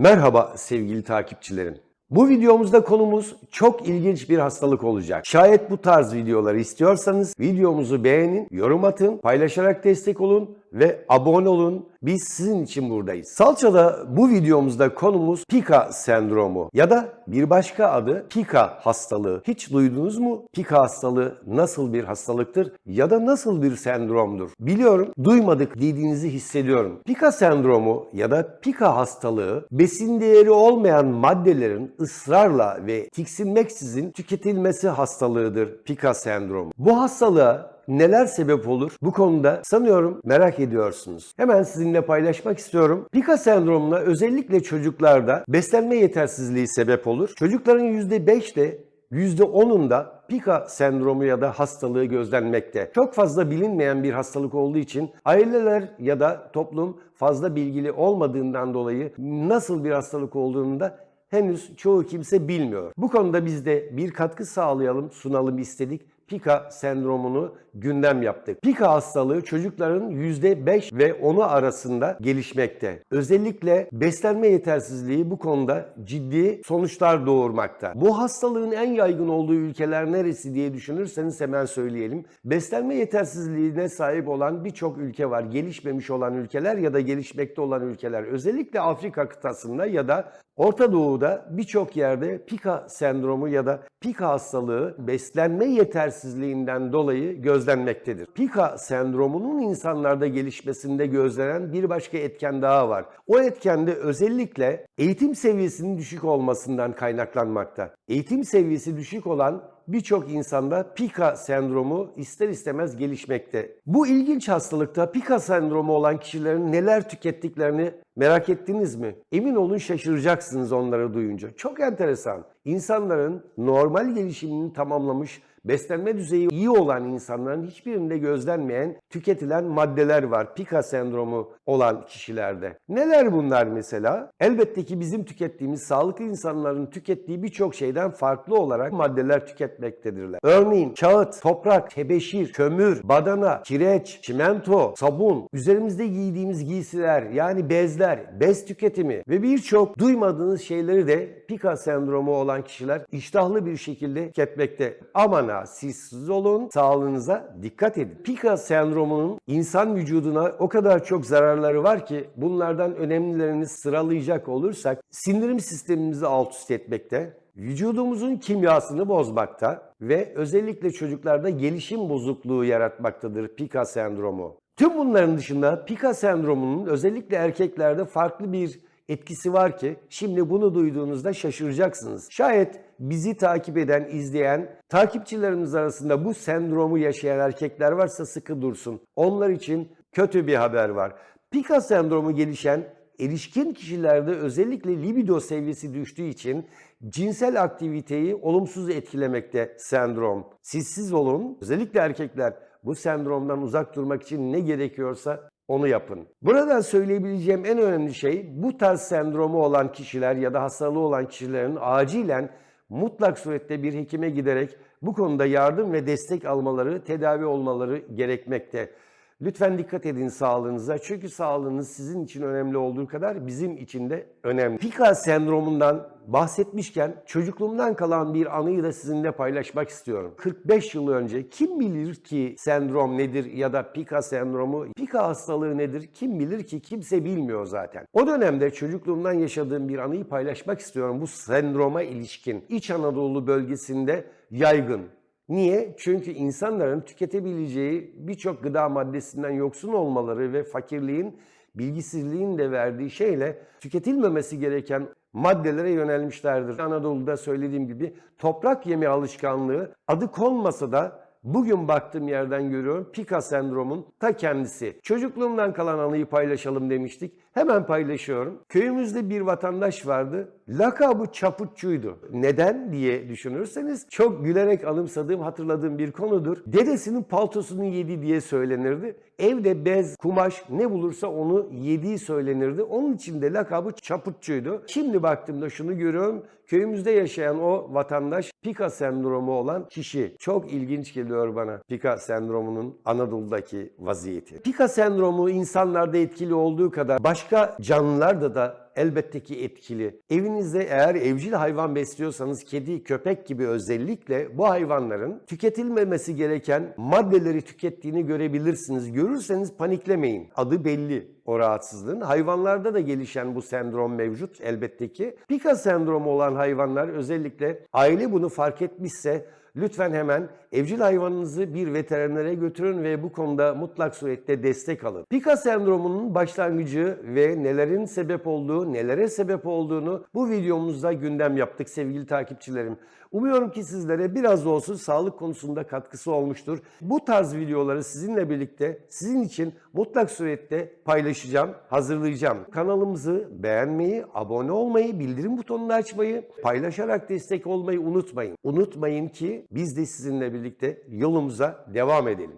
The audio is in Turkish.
Merhaba sevgili takipçilerim. Bu videomuzda konumuz çok ilginç bir hastalık olacak. Şayet bu tarz videoları istiyorsanız videomuzu beğenin, yorum atın, paylaşarak destek olun ve abone olun. Biz sizin için buradayız. Salça'da bu videomuzda konumuz Pika sendromu ya da bir başka adı Pika hastalığı. Hiç duydunuz mu? Pika hastalığı nasıl bir hastalıktır ya da nasıl bir sendromdur? Biliyorum, duymadık dediğinizi hissediyorum. Pika sendromu ya da Pika hastalığı besin değeri olmayan maddelerin ısrarla ve tiksinmeksizin tüketilmesi hastalığıdır Pika sendromu. Bu hastalığa neler sebep olur? Bu konuda sanıyorum merak ediyorsunuz. Hemen sizinle paylaşmak istiyorum. Pika sendromuna özellikle çocuklarda beslenme yetersizliği sebep olur. Çocukların %5'te %10'unda Pika sendromu ya da hastalığı gözlenmekte. Çok fazla bilinmeyen bir hastalık olduğu için aileler ya da toplum fazla bilgili olmadığından dolayı nasıl bir hastalık olduğunu da henüz çoğu kimse bilmiyor. Bu konuda biz de bir katkı sağlayalım, sunalım istedik. Pika sendromunu gündem yaptık. Pika hastalığı çocukların %5 ve 10'u arasında gelişmekte. Özellikle beslenme yetersizliği bu konuda ciddi sonuçlar doğurmakta. Bu hastalığın en yaygın olduğu ülkeler neresi diye düşünürseniz hemen söyleyelim. Beslenme yetersizliğine sahip olan birçok ülke var. Gelişmemiş olan ülkeler ya da gelişmekte olan ülkeler. Özellikle Afrika kıtasında ya da Orta Doğu'da birçok yerde Pika sendromu ya da Pika hastalığı beslenme yetersizliğinden dolayı gözlenmektedir. Pika sendromunun insanlarda gelişmesinde gözlenen bir başka etken daha var. O etken de özellikle eğitim seviyesinin düşük olmasından kaynaklanmakta. Eğitim seviyesi düşük olan birçok insanda Pika sendromu ister istemez gelişmekte. Bu ilginç hastalıkta Pika sendromu olan kişilerin neler tükettiklerini merak ettiniz mi? Emin olun şaşıracaksınız onları duyunca. Çok enteresan. İnsanların normal gelişimini tamamlamış, beslenme düzeyi iyi olan insanların hiçbirinde gözlenmeyen tüketilen maddeler var. Pika sendromu olan kişilerde. Neler bunlar mesela? Elbette ki bizim tükettiğimiz sağlıklı insanların tükettiği birçok şeyden farklı olarak maddeler tüketmektedirler. Örneğin kağıt, toprak, tebeşir, kömür, badana, kireç, çimento, sabun, üzerimizde giydiğimiz giysiler yani bezler, bez tüketimi ve birçok duymadığınız şeyleri de Pika sendromu olan kişiler iştahlı bir şekilde tüketmekte. Aman siz olun, sağlığınıza dikkat edin. Pika sendromunun insan vücuduna o kadar çok zararları var ki bunlardan önemlilerini sıralayacak olursak sindirim sistemimizi alt üst etmekte, vücudumuzun kimyasını bozmakta ve özellikle çocuklarda gelişim bozukluğu yaratmaktadır Pika sendromu. Tüm bunların dışında Pika sendromunun özellikle erkeklerde farklı bir etkisi var ki şimdi bunu duyduğunuzda şaşıracaksınız. Şayet bizi takip eden, izleyen takipçilerimiz arasında bu sendromu yaşayan erkekler varsa sıkı dursun. Onlar için kötü bir haber var. Pika sendromu gelişen erişkin kişilerde özellikle libido seviyesi düştüğü için cinsel aktiviteyi olumsuz etkilemekte sendrom. Sizsiz olun. Özellikle erkekler bu sendromdan uzak durmak için ne gerekiyorsa onu yapın. Buradan söyleyebileceğim en önemli şey bu tarz sendromu olan kişiler ya da hastalığı olan kişilerin acilen mutlak surette bir hekime giderek bu konuda yardım ve destek almaları, tedavi olmaları gerekmekte. Lütfen dikkat edin sağlığınıza. Çünkü sağlığınız sizin için önemli olduğu kadar bizim için de önemli. Pika sendromundan bahsetmişken çocukluğumdan kalan bir anıyı da sizinle paylaşmak istiyorum. 45 yıl önce kim bilir ki sendrom nedir ya da Pika sendromu, Pika hastalığı nedir kim bilir ki kimse bilmiyor zaten. O dönemde çocukluğumdan yaşadığım bir anıyı paylaşmak istiyorum bu sendroma ilişkin. İç Anadolu bölgesinde yaygın. Niye? Çünkü insanların tüketebileceği birçok gıda maddesinden yoksun olmaları ve fakirliğin, bilgisizliğin de verdiği şeyle tüketilmemesi gereken maddelere yönelmişlerdir. Anadolu'da söylediğim gibi toprak yeme alışkanlığı adı konmasa da Bugün baktığım yerden görüyorum Pika sendromun ta kendisi. Çocukluğumdan kalan anıyı paylaşalım demiştik. Hemen paylaşıyorum. Köyümüzde bir vatandaş vardı. Lakabı çaputçuydu. Neden diye düşünürseniz çok gülerek anımsadığım, hatırladığım bir konudur. Dedesinin paltosunu yedi diye söylenirdi. Evde bez, kumaş ne bulursa onu yediği söylenirdi. Onun için de lakabı çaputçuydu. Şimdi baktığımda şunu görüyorum. Köyümüzde yaşayan o vatandaş Pika sendromu olan kişi. Çok ilginç geliyor bana Pika sendromunun Anadolu'daki vaziyeti. Pika sendromu insanlarda etkili olduğu kadar başka canlılarda da elbette ki etkili. Evinizde eğer evcil hayvan besliyorsanız kedi, köpek gibi özellikle bu hayvanların tüketilmemesi gereken maddeleri tükettiğini görebilirsiniz. Görürseniz paniklemeyin. Adı belli o rahatsızlığın. Hayvanlarda da gelişen bu sendrom mevcut elbette ki. Pika sendromu olan hayvanlar özellikle aile bunu fark etmişse Lütfen hemen evcil hayvanınızı bir veterinere götürün ve bu konuda mutlak surette destek alın. Pika sendromunun başlangıcı ve nelerin sebep olduğu, nelere sebep olduğunu bu videomuzda gündem yaptık sevgili takipçilerim. Umuyorum ki sizlere biraz da olsun sağlık konusunda katkısı olmuştur. Bu tarz videoları sizinle birlikte sizin için mutlak surette paylaşacağım, hazırlayacağım. Kanalımızı beğenmeyi, abone olmayı, bildirim butonunu açmayı, paylaşarak destek olmayı unutmayın. Unutmayın ki biz de sizinle birlikte yolumuza devam edelim.